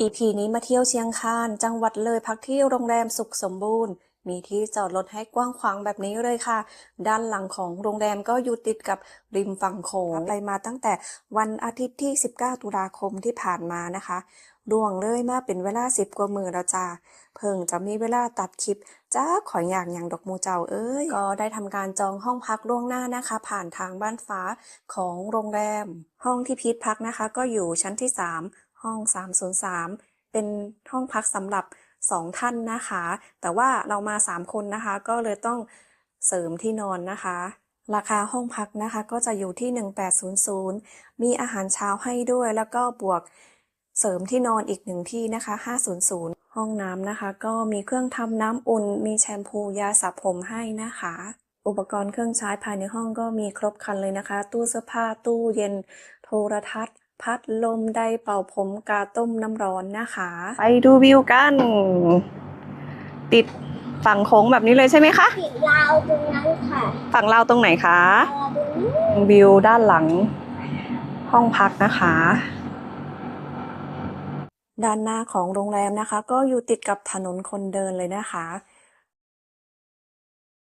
EP นี้มาเที่ยวเชียงคาน จังหวัดเลยพักที่โรงแรมสุขสมบูรณ์ มีที่จอดรถให้กว้างขวางแบบนี้เลยค่ะ ด้านหลังของโรงแรมก็อยู่ติดกับริมฝั่งโขงไปมาตั้งแต่วันอาทิตย์ที่ 19 ตุลาคมที่ผ่านมานะคะล่วงเลยมาเป็นเวลา10กว่ามือแล้วจ้าเพิ่งจะมีเวลาตัดคลิปจ้าขออยางอย่างดอกมูเจ้าเอ้ย ก็ได้ทำการจองห้องพักล่วงหน้านะคะ ผ่านทางบ้านฟ้าของโรงแรม ห้องที่พีทพักนะคะ ก็อยู่ชั้นที่3 ห้อง 303 เป็นห้องพักสำหรับ 2 ท่านนะคะ แต่ว่าเรามา 3 คนนะคะ ก็เลยต้องเสริมที่นอนนะคะ ราคาห้องพักนะคะก็จะอยู่ที่ 1800 มีอาหารเช้าให้ด้วย แล้วก็บวกเสริมที่นอนอีกหนึ่งที่นะคะ 500 ห้องน้ำนะคะ ก็มีเครื่องทำน้ำอุ่น มีแชมพู ยาสระผมให้นะคะ อุปกรณ์เครื่องใช้ภายในห้องก็มีครบครันเลยนะคะ ตู้เสื้อผ้า ตู้เย็น โทรทัศน์ พัดลมไดร์เป่าผมกาต้มน้ำร้อนนะคะ ไปดูวิวกัน ติดฝั่งโค้งแบบนี้เลยใช่ไหมคะผิดราวตรงนั้นค่ะฝั่งเราวตรงไหนคะราวตรงนี้วิวด้านหลัง ห้องพักนะคะด้านหน้าของโรงแรมนะคะ ก็อยู่ติดกับถนนคนเดินเลยนะคะ